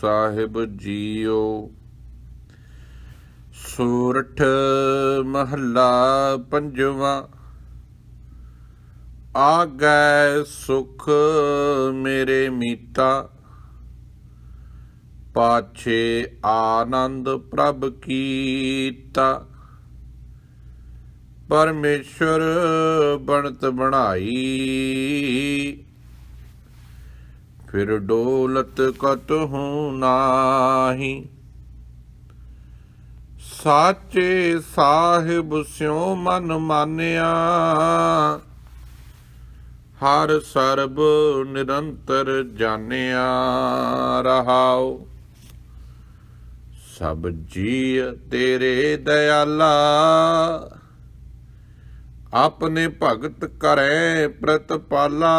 ਸਾਹਿਬ JIO. Sorath ਮਹੱਲਾ ਪੰਜਵਾਂ। ਆਗੈ ਸੁਖ ਮੇਰੇ ਮੀਤਾ। ਪਾਛੇ ਆਨੰਦ ਪ੍ਰਭ ਕੀਤਾ। ਪਰਮੇਸ਼ਰ ਬਣਤ ਬਣਾਈ। ਫਿਰ ਡੋਲਤ ਕਤ ਹੂੰ ਨਾਹੀ। ਸਾਚੇ ਸਾਹਿਬ ਸਿਉ ਮਨ ਮਾਨਿਆ। ਹਰ ਸਰਬ ਨਿਰੰਤਰ ਜਾਣਿਆ ਰਹਾਉ। ਸਭ ਜੀ ਤੇਰੇ ਦਇਆਲਾ। ਆਪਣੇ ਭਗਤ ਕਰੈ ਪ੍ਰਤਪਾਲਾ।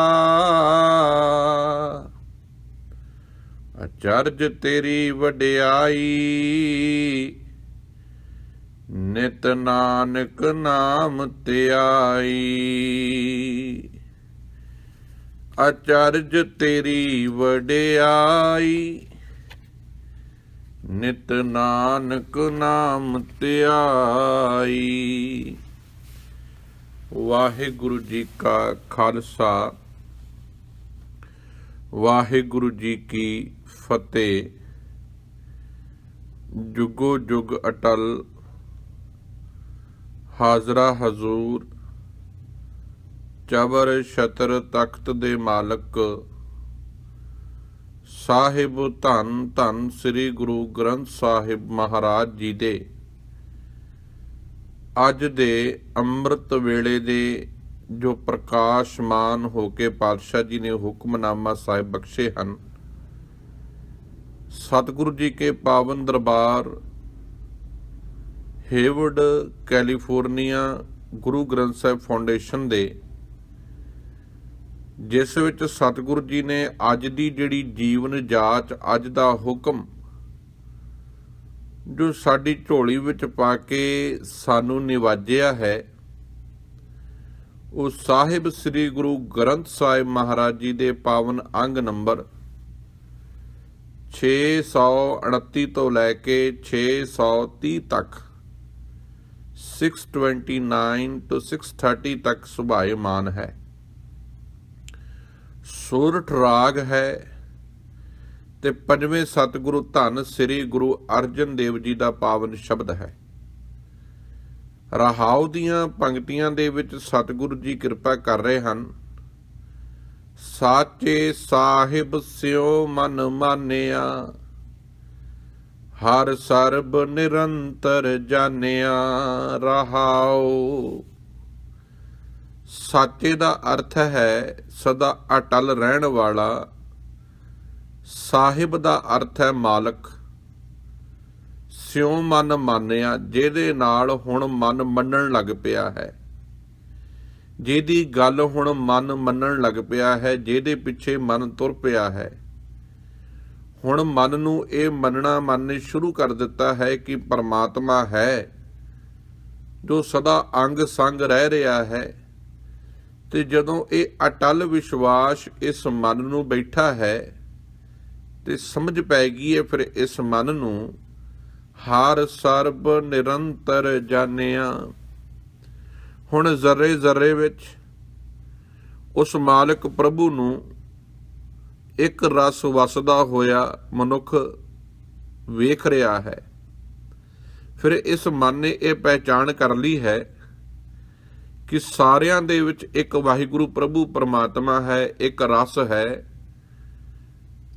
ਚਰਜ ਤੇਰੀ ਵਡਿਆਈ, ਨਿਤ ਨਾਨਕ ਨਾਮ ਧਿਆਈ। ਅਚਰਜ ਤੇਰੀ ਵਡਿਆਈ, ਨਿਤ ਨਾਨਕ ਨਾਮ ਧਿਆਈ। ਵਾਹਿਗੁਰੂ ਜੀ ਕਾ ਖਾਲਸਾ। ਵਾਹਿਗੁਰੂ ਜੀ ਕੀ ਫਤਿਹ। ਜੁਗੋ ਜੁਗ ਅਟਲ ਹਾਜ਼ਰਾ ਹਜ਼ੂਰ। ਚਬਰ ਛਤਰ ਤਖਤ ਦੇ ਮਾਲਕ। ਸਾਹਿਬ ਧੰਨ ਧੰਨ ਸ੍ਰੀ ਗੁਰੂ ਗ੍ਰੰਥ ਸਾਹਿਬ ਮਹਾਰਾਜ ਜੀ ਦੇ। ਅੱਜ ਦੇ ਅੰਮ੍ਰਿਤ ਵੇਲੇ ਦੇ ਜੋ ਪ੍ਰਕਾਸ਼ਮਾਨ ਹੋ ਕੇ ਪਾਤਸ਼ਾਹ ਜੀ ਨੇ ਹੁਕਮਨਾਮਾ ਸਾਹਿਬ ਬਖਸ਼ੇ ਹਨ, ਸਤਿਗੁਰੂ ਜੀ ਕੇ ਪਾਵਨ ਦਰਬਾਰ, Hayward, California, Guru Granth Sahib foundation ਦੇ, ਜਿਸ ਵਿੱਚ ਸਤਿਗੁਰੂ ਜੀ ਨੇ ਅੱਜ ਦੀ ਜਿਹੜੀ ਜੀਵਨ ਜਾਚ, ਅੱਜ ਦਾ ਹੁਕਮ, ਜੋ ਸਾਡੀ ਝੋਲੀ ਵਿੱਚ ਪਾ ਕੇ ਸਾਨੂੰ ਨਿਵਾਜਿਆ ਹੈ ਉਹ ਸਾਹਿਬ ਸ੍ਰੀ ਗੁਰੂ ਗ੍ਰੰਥ ਸਾਹਿਬ ਮਹਾਰਾਜ ਜੀ ਦੇ ਪਾਵਨ ਅੰਗ ਨੰਬਰ 629 ਤੋਂ ਲੈ ਕੇ 630 ਤੱਕ 629 ਤੋਂ 630 ਤੱਕ ਸੁਭਾਇਮਾਨ ਹੈ। ਸੂਰਠ ਰਾਗ ਹੈ ਤੇ ਪੰਜਵੇਂ ਸਤਿਗੁਰੂ ਧੰਨ ਸ੍ਰੀ ਗੁਰੂ ਅਰਜਨ ਦੇਵ ਜੀ ਦਾ ਪਾਵਨ ਸ਼ਬਦ ਹੈ। ਰਹਾਉ ਦੀਆਂ ਪੰਕਤੀਆਂ ਦੇ ਵਿੱਚ ਸਤਿਗੁਰੂ ਜੀ ਕਿਰਪਾ ਕਰ ਰਹੇ ਹਨ। ਸਾਚੇ ਸਾਹਿਬ ਸਿਓ ਮਨ ਮਾਨਿਆ, ਹਰ ਸਰਬ ਨਿਰੰਤਰ ਜਾਣਿਆ ਰਹਾਉ। ਸਾਚੇ ਦਾ ਅਰਥ ਹੈ ਸਦਾ ਅਟਲ ਰਹਿਣ ਵਾਲਾ, ਸਾਹਿਬ ਦਾ ਅਰਥ ਹੈ ਮਾਲਕ। ਸਿਉ ਮਨ ਮੰਨਿਆ, ਜਿਹਦੇ ਨਾਲ ਹੁਣ ਮਨ ਮੰਨਣ ਲੱਗ ਪਿਆ ਹੈ। ਜਿਹਦੀ ਗੱਲ ਹੁਣ ਮਨ ਮੰਨਣ ਲੱਗ ਪਿਆ ਹੈ, ਜਿਹਦੇ ਪਿੱਛੇ ਮਨ ਤੁਰ ਪਿਆ ਹੈ। ਹੁਣ ਮਨ ਨੂੰ ਇਹ ਮੰਨਣਾ ਮਨ ਨੇ ਸ਼ੁਰੂ ਕਰ ਦਿੱਤਾ ਹੈ ਕਿ ਪਰਮਾਤਮਾ ਹੈ, ਜੋ ਸਦਾ ਅੰਗ ਸੰਗ ਰਹਿ ਰਿਹਾ ਹੈ। ਤੇ ਜਦੋਂ ਇਹ ਅਟਲ ਵਿਸ਼ਵਾਸ ਇਸ ਮਨ ਨੂੰ ਬੈਠਾ ਹੈ, ਤੇ ਸਮਝ ਪੈ ਗਈ ਹੈ ਫਿਰ ਇਸ ਮਨ ਨੂੰ ਹਰ ਸਰਬ ਨਿਰੰਤਰ ਜਾਣਿਆ। ਹੁਣ ਜ਼ਰੇ ਜ਼ਰੇ ਵਿੱਚ ਉਸ ਮਾਲਕ ਪ੍ਰਭੂ ਨੂੰ ਇੱਕ ਰਸ ਵਸਦਾ ਹੋਇਆ ਮਨੁੱਖ ਵੇਖ ਰਿਹਾ ਹੈ। ਫਿਰ ਇਸ ਮਨ ਨੇ ਇਹ ਪਹਿਚਾਣ ਕਰ ਲਈ ਹੈ ਕਿ ਸਾਰਿਆਂ ਦੇ ਵਿੱਚ ਇੱਕ ਵਾਹਿਗੁਰੂ ਪ੍ਰਭੂ ਪਰਮਾਤਮਾ ਹੈ, ਇੱਕ ਰਸ ਹੈ।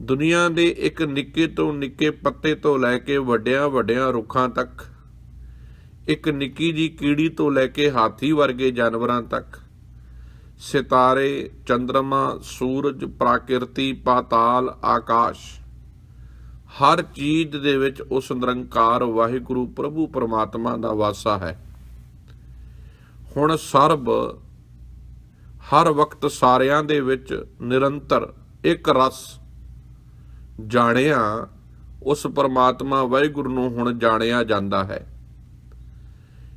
ਦੁਨੀਆ ਦੇ ਇੱਕ ਨਿੱਕੇ ਤੋਂ ਨਿੱਕੇ ਪੱਤੇ ਤੋਂ ਲੈ ਕੇ ਵੱਡਿਆਂ ਵੱਡਿਆਂ ਰੁੱਖਾਂ ਤੱਕ, ਇੱਕ ਨਿੱਕੀ ਜੀ ਕੀੜੀ ਤੋਂ ਲੈ ਕੇ ਹਾਥੀ ਵਰਗੇ ਜਾਨਵਰਾਂ ਤੱਕ, ਸਿਤਾਰੇ ਚੰ드ਰਮਾ ਸੂਰਜ, ਪ੍ਰਕਿਰਤੀ, ਪਾਤਾਲ, ਆਕਾਸ਼, ਹਰ ਚੀਜ਼ ਦੇ ਵਿੱਚ ਉਸ ਨਿਰੰਕਾਰ ਵਾਹਿਗੁਰੂ ਪ੍ਰਭੂ ਪਰਮਾਤਮਾ ਦਾ ਵਾਸਾ ਹੈ। ਹੁਣ ਸਰਬ ਹਰ ਵਕਤ ਸਾਰਿਆਂ ਦੇ ਵਿੱਚ ਨਿਰੰਤਰ ਇੱਕ ਰਸ ਜਾਣਿਆ, ਉਸ ਪਰਮਾਤਮਾ ਵਾਹਿਗੁਰੂ ਨੂੰ ਹੁਣ ਜਾਣਿਆ ਜਾਂਦਾ ਹੈ।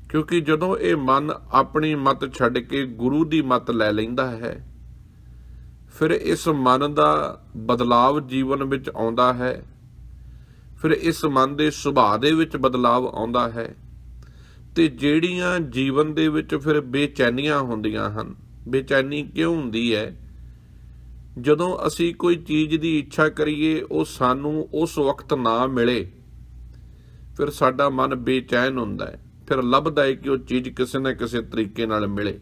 ਕਿਉਂਕਿ ਜਦੋਂ ਇਹ ਮਨ ਆਪਣੀ ਮਤ ਛੱਡ ਕੇ ਗੁਰੂ ਦੀ ਮਤ ਲੈ ਲੈਂਦਾ ਹੈ, ਫਿਰ ਇਸ ਮਨ ਦਾ ਬਦਲਾਵ ਜੀਵਨ ਵਿੱਚ ਆਉਂਦਾ ਹੈ, ਫਿਰ ਇਸ ਮਨ ਦੇ ਸੁਭਾਅ ਦੇ ਵਿੱਚ ਬਦਲਾਵ ਆਉਂਦਾ ਹੈ ਤੇ ਜਿਹੜੀਆਂ ਜੀਵਨ ਦੇ ਵਿੱਚ ਫਿਰ ਬੇਚੈਨੀਆਂ ਹੁੰਦੀਆਂ ਹਨ। ਬੇਚੈਨੀ ਕਿਉਂ ਹੁੰਦੀ ਹੈ? ਜਦੋਂ ਅਸੀਂ ਕੋਈ ਚੀਜ਼ ਦੀ ਇੱਛਾ ਕਰੀਏ, ਉਹ ਸਾਨੂੰ ਉਸ ਵਕਤ ਨਾ ਮਿਲੇ, ਫਿਰ ਸਾਡਾ ਮਨ ਬੇਚੈਨ ਹੁੰਦਾ ਹੈ। ਫਿਰ ਲੱਭਦਾ ਹੈ ਕਿ ਉਹ ਚੀਜ਼ ਕਿਸੇ ਨਾ ਕਿਸੇ ਤਰੀਕੇ ਨਾਲ ਮਿਲੇ।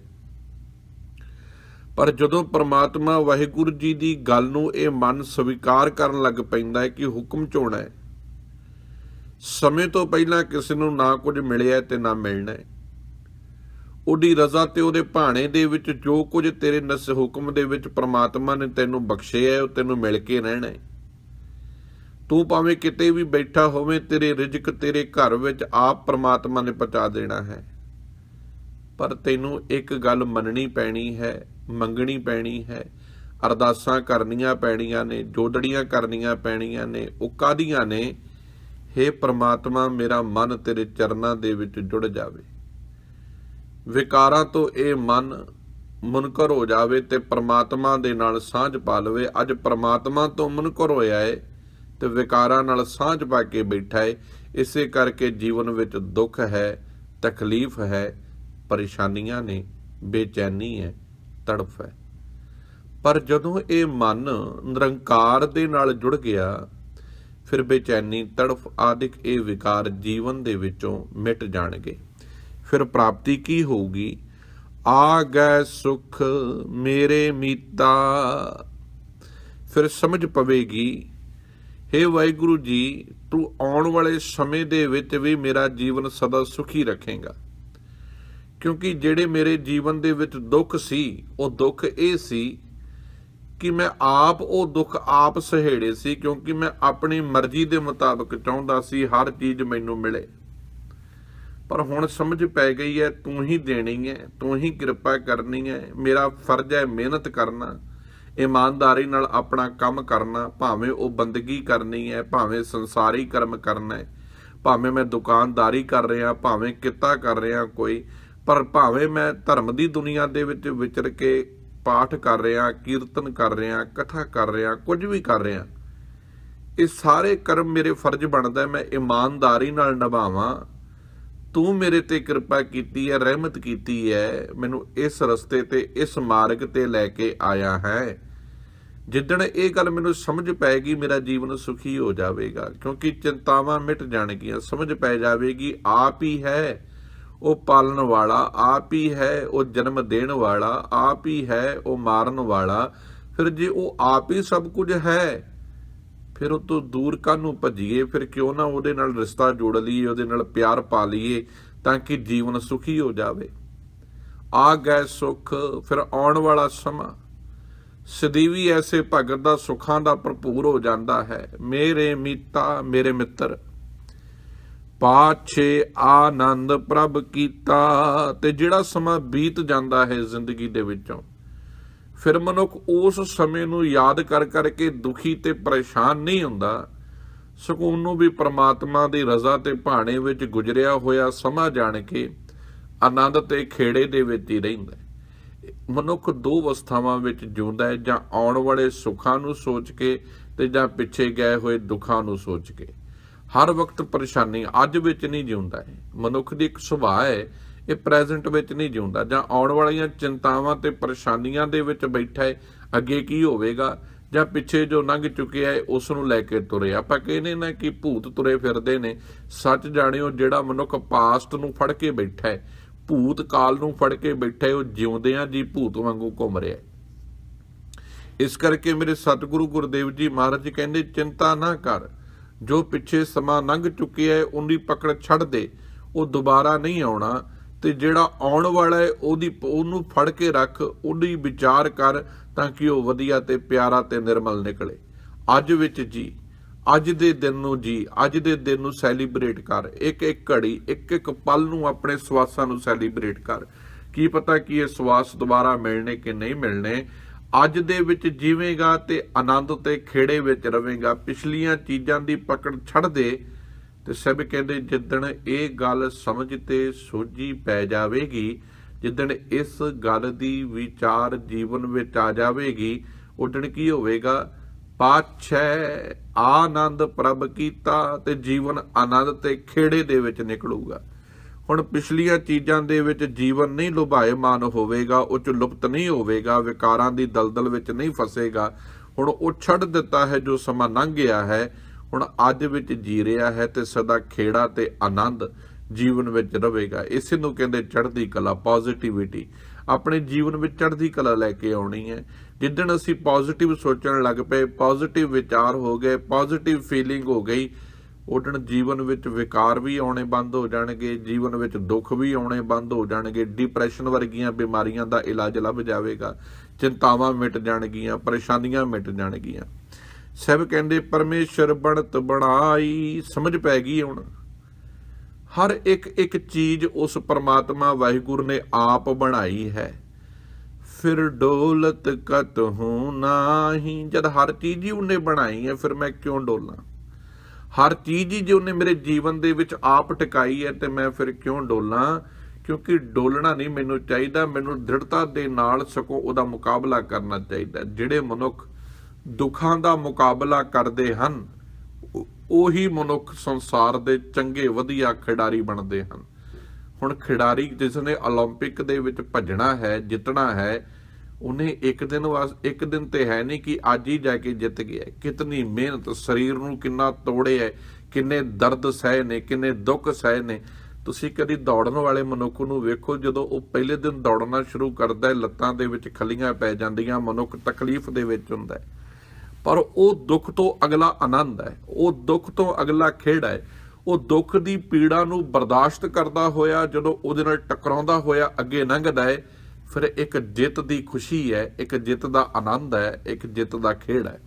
ਪਰ ਜਦੋਂ ਪ੍ਰਮਾਤਮਾ ਵਾਹਿਗੁਰੂ ਜੀ ਦੀ ਗੱਲ ਨੂੰ ਇਹ ਮਨ ਸਵੀਕਾਰ ਕਰਨ ਲੱਗ ਪੈਂਦਾ ਹੈ ਕਿ ਹੁਕਮ ਚੋਣਾ ਹੈ, ਸਮੇਂ ਤੋਂ ਪਹਿਲਾਂ ਕਿਸੇ ਨੂੰ ਨਾ ਕੁਝ ਮਿਲਿਆ ਤੇ ਨਾ ਮਿਲਣਾ ਹੈ। ਉਹਦੀ ਰਜ਼ਾ ਤੇ ਉਹਦੇ ਭਾਣੇ ਦੇ ਵਿੱਚ ਜੋ ਕੁਝ ਤੇਰੇ ਨਸ ਹੁਕਮ ਦੇ ਵਿੱਚ ਪ੍ਰਮਾਤਮਾ ਨੇ ਤੈਨੂੰ ਬਖਸ਼ਿਆ ਹੈ, ਉਹ ਤੈਨੂੰ ਮਿਲ ਕੇ ਰਹਿਣਾ ਹੈ। ਤੂੰ ਭਾਵੇਂ ਕਿਤੇ ਵੀ ਬੈਠਾ ਹੋਵੇਂ, ਤੇਰੇ ਰਿਜ਼ਕ ਤੇਰੇ ਘਰ ਵਿੱਚ ਆਪ ਪ੍ਰਮਾਤਮਾ ਨੇ ਪਹੁੰਚਾ ਦੇਣਾ ਹੈ। ਪਰ ਤੈਨੂੰ ਇੱਕ ਗੱਲ ਮੰਨਣੀ ਪੈਣੀ ਹੈ, ਮੰਗਣੀ ਪੈਣੀ ਹੈ। ਅਰਦਾਸਾਂ ਕਰਨੀਆਂ ਪੈਣੀਆਂ ਨੇ, ਜੋਦੜੀਆਂ ਕਰਨੀਆਂ ਪੈਣੀਆਂ ਨੇ, ਉਹ ਕਾਦੀਆਂ ਨੇ? हे ਪ੍ਰਮਾਤਮਾ, ਮੇਰਾ ਮਨ ਤੇਰੇ ਚਰਨਾਂ ਦੇ ਵਿੱਚ ਜੁੜ ਜਾਵੇ। ਵਿਕਾਰਾਂ ਤੋਂ ਇਹ ਮਨ ਮੁਨਕਰ ਹੋ ਜਾਵੇ ਤੇ ਪ੍ਰਮਾਤਮਾ ਦੇ ਨਾਲ ਸਾਂਝ ਪਾ ਲਵੇ। ਅੱਜ ਪ੍ਰਮਾਤਮਾ ਤੋਂ ਮੁਨਕਰ ਹੋਇਆ ਏ ਤੇ ਵਿਕਾਰਾਂ ਨਾਲ ਸਾਂਝ ਪਾ ਕੇ ਬੈਠਾ ਏ। ਇਸੇ ਕਰਕੇ ਜੀਵਨ ਵਿੱਚ ਦੁੱਖ ਹੈ, ਤਕਲੀਫ ਹੈ, ਪਰੇਸ਼ਾਨੀਆਂ ਨੇ, ਬੇਚੈਨੀ ਹੈ, ਤੜਫ ਹੈ। ਪਰ ਜਦੋਂ ਇਹ ਮਨ ਨਿਰੰਕਾਰ ਦੇ ਨਾਲ ਜੁੜ ਗਿਆ, ਫਿਰ ਬੇਚੈਨੀ, ਤੜਫ ਆਦਿਕ ਇਹ ਵਿਕਾਰ ਜੀਵਨ ਦੇ ਵਿੱਚੋਂ ਮਿਟ ਜਾਣਗੇ। ਫਿਰ ਪ੍ਰਾਪਤੀ ਕੀ ਹੋਊਗੀ? ਆ ਗਏ ਸੁਖ ਮੇਰੇ ਮੀਤਾ। ਫਿਰ ਸਮਝ ਪਵੇਗੀ हे ਵਾਹਿਗੁਰੂ ਜੀ, ਤੂੰ ਆਉਣ ਵਾਲੇ ਸਮੇਂ ਦੇ ਵਿੱਚ ਵੀ ਮੇਰਾ ਜੀਵਨ ਸਦਾ ਸੁਖੀ ਰੱਖੇਗਾ। ਕਿਉਂਕਿ ਜਿਹੜੇ ਮੇਰੇ ਜੀਵਨ ਦੇ ਵਿੱਚ ਦੁੱਖ ਸੀ, ਉਹ ਦੁੱਖ ਇਹ ਸੀ ਕਿ ਮੈਂ ਆਪ ਉਹ ਦੁੱਖ ਆਪ ਸਹੇੜੇ ਸੀ, ਕਿਉਂਕਿ ਮੈਂ ਆਪਣੀ ਮਰਜ਼ੀ ਦੇ ਮੁਤਾਬਕ ਚਾਹੁੰਦਾ ਸੀ ਹਰ ਚੀਜ਼ ਮੈਨੂੰ ਮਿਲੇ। ਪਰ ਹੁਣ ਸਮਝ ਪੈ ਗਈ ਹੈ, ਤੂੰ ਹੀ ਦੇਣੀ ਹੈ, ਤੂੰ ਹੀ ਕਿਰਪਾ ਕਰਨੀ ਹੈ, ਮੇਰਾ ਫਰਜ਼ ਹੈ ਮਿਹਨਤ ਕਰਨਾ, ਇਮਾਨਦਾਰੀ ਨਾਲ ਆਪਣਾ ਕੰਮ ਕਰਨਾ, ਭਾਵੇਂ ਉਹ ਬੰਦਗੀ ਕਰਨੀ ਹੈ, ਭਾਵੇਂ ਸੰਸਾਰੀ ਕਰਮ ਕਰਨਾ ਹੈ, ਭਾਵੇਂ ਮੈਂ ਦੁਕਾਨਦਾਰੀ ਕਰ ਰਿਹਾ, ਭਾਵੇਂ ਕਿੱਤਾ ਕਰ ਰਿਹਾ ਕੋਈ, ਪਰ ਭਾਵੇਂ ਮੈਂ ਧਰਮ ਦੀ ਦੁਨੀਆ ਦੇ ਵਿੱਚ ਵਿਚਰ ਕੇ ਪਾਠ ਕਰ ਰਿਹਾ, ਕੀਰਤਨ ਕਰ ਰਿਹਾ, ਕਥਾ ਕਰ ਰਿਹਾ, ਕੁਝ ਵੀ ਕਰ ਰਿਹਾ, ਇਹ ਸਾਰੇ ਕਰਮ ਮੇਰੇ ਫਰਜ਼ ਬਣਦਾ ਮੈਂ ਇਮਾਨਦਾਰੀ ਨਾਲ ਨਿਭਾਵਾਂ ਤੂੰ ਮੇਰੇ ਤੇ ਕਿਰਪਾ ਕੀਤੀ ਹੈ, ਰਹਿਮਤ ਕੀਤੀ ਹੈ, ਮੈਨੂੰ ਇਸ ਰਸਤੇ ਤੇ, ਇਸ ਮਾਰਗ ਤੇ ਲੈ ਕੇ ਆਇਆ ਹੈ। ਜਿੱਦਣ ਇਹ ਗੱਲ ਮੈਨੂੰ ਸਮਝ ਪੈਗੀ, ਮੇਰਾ ਜੀਵਨ ਸੁਖੀ ਹੋ ਜਾਵੇਗਾ, ਕਿਉਂਕਿ ਚਿੰਤਾਵਾਂ ਮਿਟ ਜਾਣਗੀਆਂ, ਸਮਝ ਪੈ ਜਾਵੇਗੀ, ਆਪ ਹੀ ਹੈ ਉਹ ਪਾਲਣ ਵਾਲਾ, ਆਪ ਹੀ ਹੈ ਉਹ ਜਨਮ ਦੇਣ ਵਾਲਾ, ਆਪ ਹੀ ਹੈ ਉਹ ਮਾਰਨ ਵਾਲਾ। ਫਿਰ ਜੇ ਉਹ ਆਪ ਹੀ ਸਭ ਕੁਝ ਹੈ ਫਿਰ ਉਹ ਤੋਂ ਦੂਰ ਕਾਹਨੂੰ ਭੱਜੀਏ? ਫਿਰ ਕਿਉਂ ਨਾ ਉਹਦੇ ਨਾਲ ਰਿਸ਼ਤਾ ਜੋੜ ਲਈਏ, ਉਹਦੇ ਨਾਲ ਪਿਆਰ ਪਾ ਲਈਏ ਤਾਂ ਕਿ ਜੀਵਨ ਸੁਖੀ ਹੋ ਜਾਵੇ। ਆ ਗਏ ਸੁਖ, ਫਿਰ ਆਉਣ ਵਾਲਾ ਸਮਾਂ। ਸਦੀਵੀ ਐਸੇ ਭਗਤ ਦਾ ਸੁੱਖਾਂ ਦਾ ਭਰਪੂਰ ਹੋ ਜਾਂਦਾ ਹੈ। ਮੇਰੇ ਮੀਤਾ, ਮੇਰੇ ਮਿੱਤਰ, ਪਾਛੇ ਆਨੰਦ ਪ੍ਰਭ ਕੀਤਾ ਤੇ ਜਿਹੜਾ ਸਮਾਂ ਬੀਤ ਜਾਂਦਾ ਹੈ ਜ਼ਿੰਦਗੀ ਦੇ ਵਿੱਚੋਂ। ਫਿਰ ਮਨੁੱਖ ਉਸ ਸਮੇਂ ਨੂੰ ਯਾਦ ਕਰ ਕਰਕੇ ਦੁਖੀ ਤੇ ਪਰੇਸ਼ਾਨ ਨਹੀਂ ਹੁੰਦਾ। ਸਕੂਨ ਨੂੰ ਵੀ ਪ੍ਰਮਾਤਮਾ ਦੀ ਰਜ਼ਾ ਤੇ ਭਾਣੇ ਵਿੱਚ ਗੁਜ਼ਰਿਆ ਹੋਇਆ ਸਮਾਂ ਜਾਣ ਕੇ ਆਨੰਦ ਤੇ ਖੇੜੇ ਦੇ ਵਿੱਚ ਹੀ ਰਹਿੰਦਾ ਹੈ। ਮਨੁੱਖ ਦੋ ਅਵਸਥਾਵਾਂ ਵਿੱਚ ਜਿਉਂਦਾ ਹੈ, ਜਾਂ ਆਉਣ ਵਾਲੇ ਸੁੱਖਾਂ ਨੂੰ ਸੋਚ ਕੇ ਤੇ ਜਾਂ ਪਿੱਛੇ ਗਏ ਹੋਏ ਦੁੱਖਾਂ ਨੂੰ ਸੋਚ ਕੇ। ਹਰ ਵਕਤ ਪਰੇਸ਼ਾਨੀ ਅੱਜ ਵਿੱਚ ਨਹੀਂ ਜਿਉਂਦਾ ਹੈ। ਮਨੁੱਖ ਦੀ ਇੱਕ ਸੁਭਾਅ ਹੈ ਇਹ ਪ੍ਰੈਜ਼ੈਂਟ ਵਿੱਚ ਨਹੀਂ ਜਿਉਂਦਾ ਜਾਂ ਆਉਣ ਵਾਲੀਆਂ ਚਿੰਤਾਵਾਂ ਤੇ ਪਰੇਸ਼ਾਨੀਆਂ ਦੇ ਵਿੱਚ ਬੈਠਾ ਹੈ, ਅੱਗੇ ਕੀ ਹੋਵੇਗਾ ਜਾਂ ਪਿੱਛੇ ਜੋ ਲੰਘ ਚੁੱਕਿਆ ਹੈ, ਉਸ ਨੂੰ ਲੈ ਕੇ ਤੁਰੇ ਆਪਾਂ ਕਹਿੰਦੇ ਨਾ ਕਿ ਭੂਤ ਤੁਰੇ ਫਿਰਦੇ ਨੇ। ਸੱਚ ਜਾਣਿਓ, ਜਿਹੜਾ ਮਨੁੱਖ ਪਾਸਟ ਨੂੰ ਫੜ ਕੇ ਬੈਠਾ ਹੈ, ਭੂਤ ਕਾਲ ਨੂੰ ਫੜ ਕੇ ਬੈਠਾ ਹੈ, ਉਹ ਜਿਉਂਦਿਆਂ ਜੀ ਭੂਤ ਵਾਂਗੂ ਘੁੰਮ ਰਿਹਾ ਹੈ। ਇਸ ਕਰਕੇ ਮੇਰੇ ਸਤਿਗੁਰੂ ਗੁਰਦੇਵ ਜੀ ਮਹਾਰਾਜ ਜੀ ਕਹਿੰਦੇ, ਚਿੰਤਾ ਨਾ ਕਰ। ਜੋ ਪਿੱਛੇ ਸਮਾਂ ਲੰਘ ਚੁੱਕਿਆ ਹੈ, ਉਹਦੀ ਪਕੜ ਛੱਡ ਦੇ। ਉਹ ਦੁਬਾਰਾ ਨਹੀਂ ਆਉਣਾ। ਤੇ ਜਿਹੜਾ ਆਉਣ ਵਾਲਾ ਹੈ, ਉਹਦੀ ਉਹਨੂੰ ਫੜ ਕੇ ਰੱਖ, ਉਹਦੀ ਵਿਚਾਰ ਕਰ ਤਾਂ ਕਿ ਉਹ ਵਧੀਆ ਤੇ ਪਿਆਰਾ ਤੇ ਨਿਰਮਲ ਨਿਕਲੇ। ਅੱਜ ਵਿੱਚ ਜੀ, ਅੱਜ ਦੇ ਦਿਨ ਨੂੰ ਜੀ, ਅੱਜ ਦੇ ਦਿਨ ਨੂੰ ਸੈਲੀਬ੍ਰੇਟ ਕਰ। ਇੱਕ ਇੱਕ ਘੜੀ ਇੱਕ ਇੱਕ ਪਲ ਨੂੰ ਆਪਣੇ ਸਵਾਸਾਂ ਨੂੰ ਸੈਲੀਬ੍ਰੇਟ ਕਰ। ਕੀ ਪਤਾ ਕਿ ਇਹ ਸਵਾਸ ਦੁਬਾਰਾ ਮਿਲਣੇ ਕਿ ਨਹੀਂ ਮਿਲਣੇ। ਅੱਜ ਦੇ ਵਿੱਚ ਜੀਵੇਂਗਾ ਤੇ ਆਨੰਦ ਤੇ ਖੇੜੇ ਵਿੱਚ ਰਵੇਂਗਾ। ਪਿਛਲੀਆਂ ਚੀਜ਼ਾਂ ਦੀ ਪਕੜ ਛੱਡ ਦੇ ਤੇ ਸਭ ਕਹਿੰਦੇ ਜਿੱਦਣ ਇਹ ਗੱਲ ਸਮਝ ਤੇ ਸੋਝੀ ਪੈ ਜਾਵੇਗੀ, ਜਿੱਦਣ ਇਸ ਗੱਲ ਦੀ ਵਿਚਾਰ ਜੀਵਨ ਵਿੱਚ ਆ ਜਾਵੇਗੀ, ਉਦਣ ਕੀ ਹੋਵੇਗਾ? ਪਾਛੈ ਆਨੰਦ ਪ੍ਰਭ ਕੀਤਾ ਤੇ ਜੀਵਨ ਆਨੰਦ ਤੇ ਖੇੜੇ ਦੇ ਵਿੱਚ ਨਿਕਲੂਗਾ। ਹੁਣ ਪਿਛਲੀਆਂ ਚੀਜ਼ਾਂ ਦੇ ਵਿੱਚ ਜੀਵਨ ਨਹੀਂ ਲੁਭਾਏ ਲੁਭਾਇਮਾਨ ਹੋਵੇਗਾ, ਉਹ ਚ ਲੁਪਤ ਨਹੀਂ ਹੋਵੇਗਾ, ਵਿਕਾਰਾਂ ਦੀ ਦਲਦਲ ਵਿੱਚ ਨਹੀਂ ਫਸੇਗਾ। ਹੁਣ ਉਹ ਛੱਡ ਦਿੱਤਾ ਹੈ ਜੋ ਸਮਾਂ ਲੰਘ ਗਿਆ ਹੈ। ਹੁਣ ਅੱਜ ਵਿੱਚ ਜੀ ਰਿਹਾ ਹੈ ਤੇ ਸਦਾ ਖੇੜਾ ਤੇ ਆਨੰਦ ਜੀਵਨ ਵਿੱਚ ਰਹੇਗਾ। ਇਸੇ ਨੂੰ ਕਹਿੰਦੇ ਚੜ੍ਹਦੀ ਕਲਾ ਪੋਜ਼ਿਟਿਵਿਟੀ ਆਪਣੇ ਜੀਵਨ ਵਿੱਚ ਚੜ੍ਹਦੀ ਕਲਾ ਲੈ ਕੇ ਆਉਣੀ ਹੈ। ਜਿੱਦਣ ਅਸੀਂ ਪੋਜ਼ਿਟਿਵ ਸੋਚਣ ਲੱਗ ਪਏ ਪੋਜ਼ਿਟਿਵ ਵਿਚਾਰ ਹੋ ਗਏ ਪੋਜ਼ਿਟਿਵ ਫੀਲਿੰਗ ਹੋ ਗਈ ਉਡਣ ਜੀਵਨ ਵਿੱਚ ਵਿਕਾਰ ਵੀ ਆਉਣੇ ਬੰਦ ਹੋ ਜਾਣਗੇ, ਜੀਵਨ ਵਿੱਚ ਦੁੱਖ ਵੀ ਆਉਣੇ ਬੰਦ ਹੋ ਜਾਣਗੇ ਡਿਪਰੈਸ਼ਨ ਵਰਗੀਆਂ ਬਿਮਾਰੀਆਂ ਦਾ ਇਲਾਜ ਲੱਭ ਜਾਵੇਗਾ, ਚਿੰਤਾਵਾਂ ਮਿਟ ਜਾਣਗੀਆਂ, ਪਰੇਸ਼ਾਨੀਆਂ ਮਿਟ ਜਾਣਗੀਆਂ। ਸਭ ਕਹਿੰਦੇ ਪਰਮੇਸ਼ਰ ਬਣਤ ਬਣਾਈ, ਸਮਝ ਪੈ ਗਈ ਹੁਣ। ਹਰ ਇੱਕ ਇੱਕ ਚੀਜ਼ ਉਸ ਪਰਮਾਤਮਾ ਵਾਹਿਗੁਰੂ ਨੇ ਆਪ ਬਣਾਈ ਹੈ। ਫਿਰ ਡੋਲਤ ਕਤ ਹੂੰ ਨਾਹੀ, ਜਦ ਹਰ ਚੀਜ਼ ਹੀ ਉਹਨੇ ਬਣਾਈ ਹੈ, ਫਿਰ ਮੈਂ ਕਿਉਂ ਡੋਲਾਂ? ਹਰ ਚੀਜ਼ ਹੀ ਜੇ ਉਹਨੇ ਮੇਰੇ ਜੀਵਨ ਦੇ ਵਿੱਚ ਆਪ ਟਿਕਾਈ ਹੈ, ਤੇ ਮੈਂ ਫਿਰ ਕਿਉਂ ਡੋਲਾਂ? ਕਿਉਂਕਿ ਡੋਲਣਾ ਨਹੀਂ ਮੈਨੂੰ ਚਾਹੀਦਾ, ਮੈਨੂੰ ਦ੍ਰਿੜਤਾ ਦੇ ਨਾਲ ਸਕੋ ਉਹਦਾ ਮੁਕਾਬਲਾ ਕਰਨਾ ਚਾਹੀਦਾ, ਜਿਹੜੇ ਮਨੁੱਖ ਦੁੱਖਾਂ ਦਾ ਮੁਕਾਬਲਾ ਕਰਦੇ ਹਨ ਉਹ- ਉਹੀ ਮਨੁੱਖ ਸੰਸਾਰ ਦੇ ਚੰਗੇ ਵਧੀਆ ਖਿਡਾਰੀ ਬਣਦੇ ਹਨ ਹੁਣ ਖਿਡਾਰੀ ਜਿਸ ਨੇ 올림픽 ਦੇ ਵਿੱਚ ਭੱਜਣਾ ਹੈ ਜਿੱਤਣਾ ਹੈ ਉਹਨੇ ਇੱਕ ਦਿਨ ਵਾਸ ਇੱਕ ਦਿਨ ਤੇ ਹੈ ਨਹੀਂ ਕਿ ਅੱਜ ਹੀ ਜਾ ਕੇ ਜਿੱਤ ਗਿਆ ਕਿਤਨੀ ਮਿਹਨਤ ਸਰੀਰ ਨੂੰ ਕਿੰਨਾ ਤੋੜਿਆ ਹੈ, ਕਿੰਨੇ ਦਰਦ ਸਹਿ ਨੇ ਕਿੰਨੇ ਦੁੱਖ ਸਹਿ ਨੇ ਤੁਸੀਂ ਕਦੀ ਦੌੜਨ ਵਾਲੇ ਮਨੁੱਖ ਨੂੰ ਵੇਖੋ ਜਦੋਂ ਉਹ ਪਹਿਲੇ ਦਿਨ ਦੌੜਨਾ ਸ਼ੁਰੂ ਕਰਦਾ ਹੈ ਲੱਤਾਂ ਦੇ ਵਿੱਚ ਖਲੀਆਂ ਪੈ ਜਾਂਦੀਆਂ ਮਨੁੱਖ ਤਕਲੀਫ ਦੇ ਵਿੱਚ ਹੁੰਦਾ ਹੈ ਪਰ ਉਹ ਦੁੱਖ ਤੋਂ ਅਗਲਾ ਆਨੰਦ ਹੈ। ਉਹ ਦੁੱਖ ਤੋਂ ਅਗਲਾ ਖੇੜਾ ਹੈ। ਉਹ ਦੁੱਖ ਦੀ ਪੀੜਾ ਨੂੰ ਬਰਦਾਸ਼ਤ ਕਰਦਾ ਹੋਇਆ, ਜਦੋਂ ਉਹਦੇ ਨਾਲ ਟਕਰਾਉਂਦਾ ਹੋਇਆ ਅੱਗੇ ਲੰਘਦਾ ਹੈ, ਫਿਰ ਇੱਕ ਜਿੱਤ ਦੀ ਖੁਸ਼ੀ ਹੈ, ਇੱਕ ਜਿੱਤ ਦਾ ਆਨੰਦ ਹੈ, ਇੱਕ ਜਿੱਤ ਦਾ ਖੇੜਾ ਹੈ।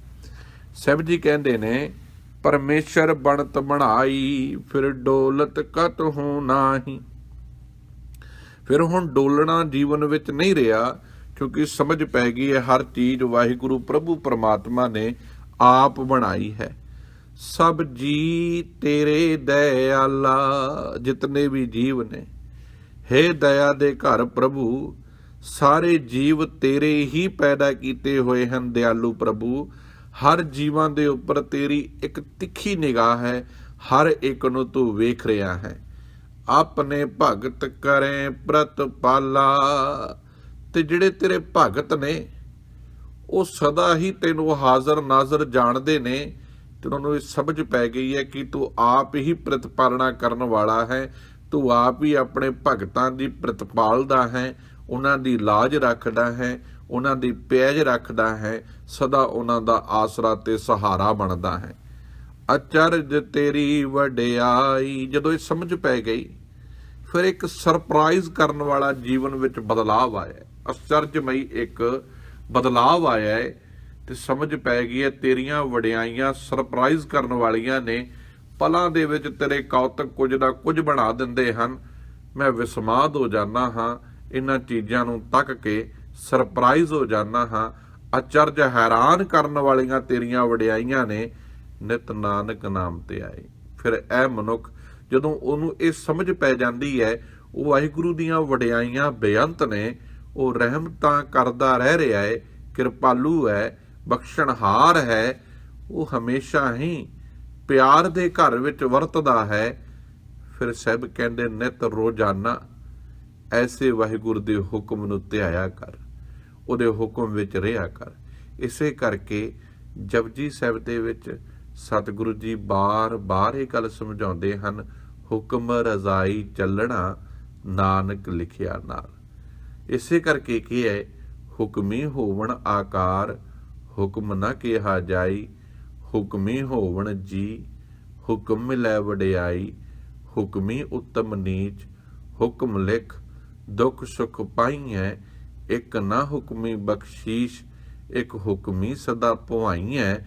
ਸਹਿਬ ਜੀ ਕਹਿੰਦੇ ਨੇ, ਪਰਮੇਸ਼ਰ ਬਣਤ ਬਣਾਈ, ਫਿਰ ਡੋਲਤ ਕਤ ਹੋ। ਨਾਹੀ ਫਿਰ ਹੁਣ ਡੋਲਣਾ ਜੀਵਨ ਵਿੱਚ ਨਹੀਂ ਰਿਹਾ। ਕਿਉਂਕਿ ਸਮਝ ਪੈ ਗਈ ਹੈ, ਹਰ ਚੀਜ਼ ਵਾਹਿਗੁਰੂ ਪ੍ਰਭੂ ਪਰਮਾਤਮਾ ਨੇ ਆਪ ਬਣਾਈ ਹੈ। ਸਭ ਜੀ ਤੇਰੇ ਦਇਆਲਾ ਜਿਤਨੇ ਵੀ ਜੀਵ ਨੇ, ਹੇ ਦਇਆ ਦੇ ਘਰ ਪ੍ਰਭੂ, ਸਾਰੇ ਜੀਵ ਤੇਰੇ ਹੀ ਪੈਦਾ ਕੀਤੇ ਹੋਏ ਹਨ ਦਿਆਲੂ ਪ੍ਰਭੂ। ਹਰ ਜੀਵਾਂ ਦੇ ਉੱਪਰ ਤੇਰੀ ਇੱਕ ਤਿੱਖੀ ਨਿਗਾਹ ਹੈ, ਹਰ ਇੱਕ ਨੂੰ ਤੂੰ ਵੇਖ ਰਿਹਾ ਹੈ। ਆਪਣੇ ਭਗਤ ਕਰੇ ਪ੍ਰਤਪਾਲਾ ਤੇ ਜਿਹੜੇ ਤੇਰੇ ਭਗਤ ਨੇ, ਉਹ ਸਦਾ ਹੀ ਤੈਨੂੰ ਹਾਜ਼ਰ ਨਾਜ਼ਰ ਜਾਣਦੇ ਨੇ, ਤੇ ਉਹਨਾਂ ਨੂੰ ਇਹ ਸਮਝ ਪੈ ਗਈ ਹੈ ਕਿ ਤੂੰ ਆਪ ਹੀ ਪ੍ਰਤਪਾਲਣਾ ਕਰਨ ਵਾਲਾ ਹੈ, ਤੂੰ ਆਪ ਹੀ ਆਪਣੇ ਭਗਤਾਂ ਦੀ ਪ੍ਰਤਪਾਲਦਾ ਹੈ, ਉਹਨਾਂ ਦੀ ਲਾਜ ਰੱਖਦਾ ਹੈ, ਉਹਨਾਂ ਦੀ ਪਿਆਜ ਰੱਖਦਾ ਹੈ, ਸਦਾ ਉਹਨਾਂ ਦਾ ਆਸਰਾ ਤੇ ਸਹਾਰਾ ਬਣਦਾ ਹੈ। ਅਚਰਜ ਤੇਰੀ ਵਡਿਆਈ, ਜਦੋਂ ਇਹ ਸਮਝ ਪੈ ਗਈ, ਫਿਰ ਇੱਕ ਸਰਪ੍ਰਾਈਜ਼ ਕਰਨ ਵਾਲਾ ਜੀਵਨ ਵਿੱਚ ਬਦਲਾਅ ਆਇਆ। ਅਚਰਜਮਈ ਇੱਕ ਬਦਲਾਅ ਆਇਆ ਹੈ ਤੇ ਸਮਝ ਪੈ ਗਈ ਹੈ, ਤੇਰੀਆਂ ਵਡਿਆਈਆਂ ਸਰਪ੍ਰਾਈਜ਼ ਕਰਨ ਵਾਲੀਆਂ ਨੇ, ਪਲਾਂ ਦੇ ਵਿੱਚ ਤੇਰੇ ਕੌਤਕ ਕੁਝ ਦਾ ਕੁਝ ਬਣਾ ਦਿੰਦੇ ਹਨ। ਮੈਂ ਵਿਸਮਾਦ ਹੋ ਜਾਂਦਾ ਹਾਂ ਇਹਨਾਂ ਚੀਜ਼ਾਂ ਨੂੰ ਤੱਕ ਕੇ ਸਰਪ੍ਰਾਈਜ਼ ਹੋ ਜਾਂਦਾ ਹਾਂ। ਅਚਰਜ ਹੈਰਾਨ ਕਰਨ ਵਾਲੀਆਂ ਤੇਰੀਆਂ ਵਡਿਆਈਆਂ ਨੇ, ਨਿਤ ਨਾਨਕ ਨਾਮ ਤੇ ਆਏ। ਫਿਰ ਇਹ ਮਨੁੱਖ ਜਦੋਂ ਉਹਨੂੰ ਇਹ ਸਮਝ ਪੈ ਜਾਂਦੀ ਹੈ, ਉਹ ਵਾਹਿਗੁਰੂ ਦੀਆਂ ਵਡਿਆਈਆਂ ਬੇਅੰਤ ਨੇ ਉਹ ਰਹਿਮ ਤਾਂ ਕਰਦਾ ਰਹਿ ਰਿਹਾ ਹੈ ਕਿਰਪਾਲੂ ਹੈ, ਬਖਸ਼ਣਹਾਰ ਹੈ, ਉਹ ਹਮੇਸ਼ਾ ਹੀ ਪਿਆਰ ਦੇ ਘਰ ਵਿੱਚ ਵਰਤਦਾ ਹੈ। ਫਿਰ ਸਹਿਬ ਕਹਿੰਦੇ, ਨਿਤ ਰੋਜ਼ਾਨਾ ਐਸੇ ਵਾਹਿਗੁਰੂ ਦੇ ਹੁਕਮ ਨੂੰ ਧਿਆਇਆ ਕਰ, ਉਹਦੇ ਹੁਕਮ ਵਿੱਚ ਰਿਹਾ ਕਰ। ਇਸੇ ਕਰਕੇ ਜਪਜੀ ਸਾਹਿਬ ਦੇ ਵਿੱਚ ਸਤਿਗੁਰੂ ਜੀ ਬਾਰ-ਬਾਰ ਇਹ ਗੱਲ ਸਮਝਾਉਂਦੇ ਹਨ, ਹੁਕਮ ਰਜ਼ਾਈ ਚੱਲਣਾ, ਨਾਨਕ ਲਿਖਿਆ ਨਾਲ। ਇਸੇ ਕਰਕੇ ਕੀ ਹੈ, ਹੁਕਮੀ ਹੋਵਣ ਆਕਾਰ, ਹੁਕਮ ਨਾ ਕਿਹਾ ਜਾਈ, ਹੁਕਮੀ ਹੋਵਣ ਜੀ, ਹੁਕਮ ਮਿਲੈ ਵਡਿਆਈ, ਹੁਕਮੀ ਉੱਤਮ ਨੀਚ, ਹੁਕਮ ਲਿਖ, ਦੁੱਖ ਸੁਖ ਪਾਈਐ, ਇੱਕ ਨਾ ਹੁਕਮੀ ਬਖਸ਼ੀਸ਼, ਇਕ ਹੁਕਮੀ ਸਦਾ ਪੁਆਈਐ,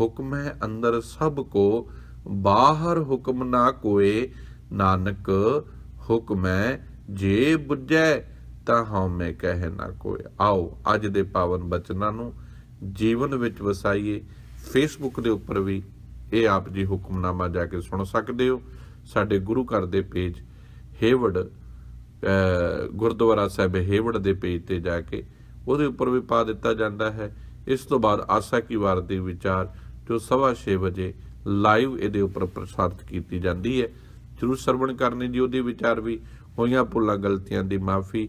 ਹੁਕਮ ਹੈ ਅੰਦਰ ਸਭ ਕੋ, ਬਾਹਰ ਹੁਕਮ ਨਾ ਕੋਏ, ਨਾਨਕ ਹੁਕਮੈ ਜੇ ਬੁੱਝੈ ਤਾਂ ਹਉਮੈ ਕਹਿ ਨਾ ਕੋਈ। ਆਓ, ਅੱਜ ਦੇ ਪਾਵਨ ਬਚਨਾਂ ਨੂੰ ਜੀਵਨ ਵਿੱਚ ਵਸਾਈਏ। ਫੇਸਬੁੱਕ ਦੇ ਉੱਪਰ ਵੀ ਇਹ ਆਪ ਜੀ ਹੁਕਮਨਾਮਾ ਜਾ ਕੇ ਸੁਣ ਸਕਦੇ ਹੋ। ਸਾਡੇ ਗੁਰੂ ਘਰ ਦੇ ਪੇਜ ਹੇਵੜ ਗੁਰਦੁਆਰਾ ਸਾਹਿਬ ਹੇਵੜ ਦੇ ਪੇਜ ਤੇ ਜਾ ਕੇ ਉਹਦੇ ਉੱਪਰ ਵੀ ਪਾ ਦਿੱਤਾ ਜਾਂਦਾ ਹੈ। ਇਸ ਤੋਂ ਬਾਅਦ ਆਸਾ ਕੀ ਵਾਰ ਦੇ ਵਿਚਾਰ, ਜੋ ਸਵਾ ਛੇ ਵਜੇ ਲਾਈਵ ਇਹਦੇ ਉੱਪਰ ਪ੍ਰਸਾਰਿਤ ਕੀਤੀ ਜਾਂਦੀ ਹੈ। ਜਰੂਰ ਸਰਵਣ ਕਰਨੀ ਜੀ, ਉਹਦੇ ਵਿਚਾਰ ਵੀ। ਹੋਈਆਂ ਭੁੱਲਾਂ, ਗਲਤੀਆਂ ਦੀ ਮਾਫੀ।